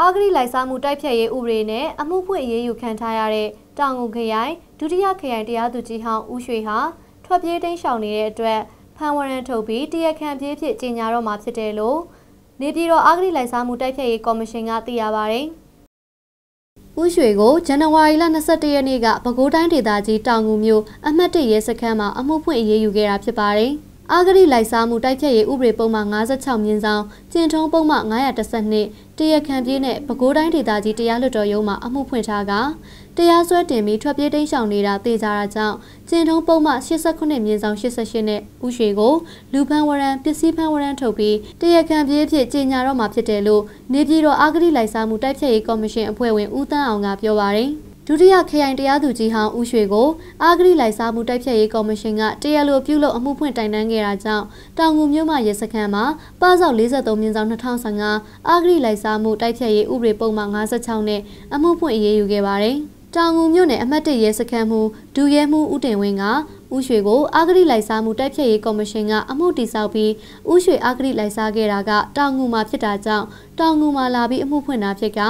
အာဂရိလိုက်စားမှုတိုက်ဖြတ်ရေးဥပဒေနဲ့အမှုဖွင့်အရေးယူခံထားရတဲ့တောင်ငူခရိုင်ဒုတိယခရိုင်တရားသူကြီးဟောင်းဦးရွှေဟာထွက်ပြေးတိမ်းရှောင်နေတဲ့အတွက်ဖမ်းဝရမ်းထုတ်ပြီးတရားခံပြေးဖြစ်ကြေညာတော့မှာဖြစ်တယ်လို့နေပြည်တော်အာဂရိလိုက်စားမှုတိုက်ဖြတ်ရေးကော်မရှင်ကသိရပါဗျ။ဦးရွှေကိုဇန်နဝါရီလ22ရက်နေ့ကပဲခူးတိုင်းဒေသကြီးတောင်ငူမြို့အမှတ်၁ရဲစခန်းမှာအမှုဖွင့်အရေးယူခဲ့တာဖြစ်ပါတယ်။ အာဂရိလိုက်စားမှုတိုက်ဖြတ်ရေးဥပဒေပုံမှန်56မြင်းဆောင်ကျင့်ထုံးပုံမှန်912တရားခံပြေးနဲ့ပဲခူးတိုင်းဒေသကြီးတရားလွှတ်တော်ရုံးမှာအမှုဖွင့်ထားကတရားစွဲတင်ပြီးထွက်ပြေးတိမ်းရှောင်နေတာသိကြတာကြောင့်ကျင့်ထုံးပုံမှန်89မြင်းဆောင်88နဲ့ဥရွှေကိုလူဖန်ဝရံပစ္စည်းဖန်ဝရံထုတ်ပြီးတရားခံပြေးဖြစ်ကြေညာတော့မှာဖြစ်တယ်လို့နေပြည်တော်အာဂရိလိုက်စားမှုတိုက်ဖြတ်ရေးကော်မရှင်အဖွဲ့ဝင်ဦးတန်းအောင်ကပြောပါရယ်။ ဒုတိယခရိုင်တရားသူကြီးဟောင်းဦးရွှေကိုအာဂရိလိုက်စားမှုတိုက်ဖြတ်ရေးကော်မရှင်ကတရားလိုပြုလုပ်အမှုဖွင့်တိုင်တန်းခဲ့တာကြောင့်တောင်ငူမြို့မှရဲစခန်းမှာပစောက်43မြင်းဆောင်2015အာဂရိလိုက်စားမှုတိုက်ဖြတ်ရေးဥပဒေပုံမှန်56နဲ့အမှုဖွင့်အရေးယူခဲ့ပါတယ်။တောင်ငူမြို့နယ်အမှတ်၁ရဲစခန်းမှုဒူရဲမှုဦးတင်ဝင်းက ဦးရွှေကိုအာဂရိလိုက်စားမှုတိုက်ဖြတ်ရေးကော်မရှင်ကအမှုတည်ဆောက်ပြီးဦးရွှေအာဂရိလိုက်စားခဲ့တာကတောင်ငူမှာဖြစ်တာကြောင့်တောင်ငူမှာလာပြီးအမှုဖွင့်တာဖြစ်က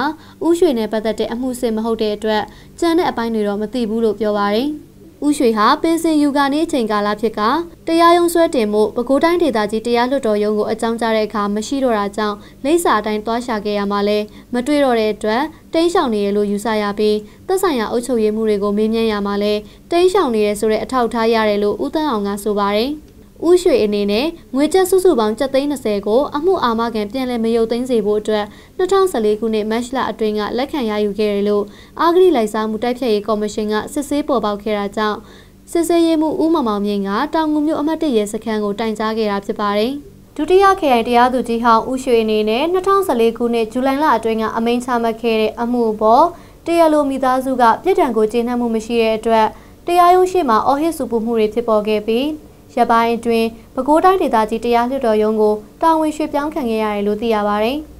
ဦးရွှေနဲ့ပတ်သက်တဲ့အမှုစစ်မဟုတ်တဲ့အတွက်ကြံတဲ့အပိုင်းတွေတော့မသိဘူးလို့ပြောပါရယ် ဦးရွှေဟာပင်စင်ယူကနေအချိန်ကာလဖြစ်ကတရားရုံးဆွဲတင်မှုပဲခူးတိုင်းဒေသကြီးတရားလွှတ်တော်ရုံးကိုအကြောင်းကြားတဲ့အခါမရှိတော့တာကြောင့်လိပ်စာအတိုင်းသွားရှာခဲ့ရမှာလဲမတွေ့တော့တဲ့အတွက်တိန်းရှောင်နေရလို့ယူဆရပြီးသက်ဆိုင်ရာအုပ်ချုပ်ရေးမှုတွေကိုမေးမြန်းရမှာလဲတိန်းရှောင်နေရဆိုတဲ့အထောက်အထားရတယ်လို့ဦးတန်းအောင်ကဆိုပါတယ်။ ဦးရွှေအနေနဲ့ငွေကျပ်စုစုပေါင်း730ကိုအမှုအာမခံပြန်လည်မရုပ်သိမ်းစေဖို့အတွက်2014ခုနှစ်မတ်လအတွင်းကလက်ခံရယူခဲ့တယ်လို့အာဂရိလိုက်စားမှုတိုက်ဖြတ်ရေးကော်မရှင်ကစစ်ဆေးပေါ်ပေါက်ခဲ့တာကြောင့်စစ်ဆေးရေးမှုဦးမောင်မောင်မြင့်ကတောင်ငူမြို့အမှတ်၁ရဲစခန်းကိုတိုင်ကြားခဲ့တာဖြစ်ပါတယ်။ဒုတိယခရိုင်တရားသူကြီးဟောင်းဦးရွှေအနေနဲ့2014ခုနှစ်ဇူလိုင်လအတွင်းကအမိန့်ချမှတ်ခဲ့တဲ့အမှုပေါ်တရားလိုမိသားစုကပြည်ထံကိုကျေနပ်မှုမရှိတဲ့အတွက်တရားရုံးရှိမှအော်ဟစ်စုပူမှုတွေဖြစ်ပေါ်ခဲ့ပြီး ရပိုင်းအတွင်းပဲခူးတိုင်းဒေသကြီးတရားလွှတ်တော်ရုံးကိုတာဝန်ရွှေ့ပြောင်းခံခဲ့ရတယ်လို့သိရပါဗျ။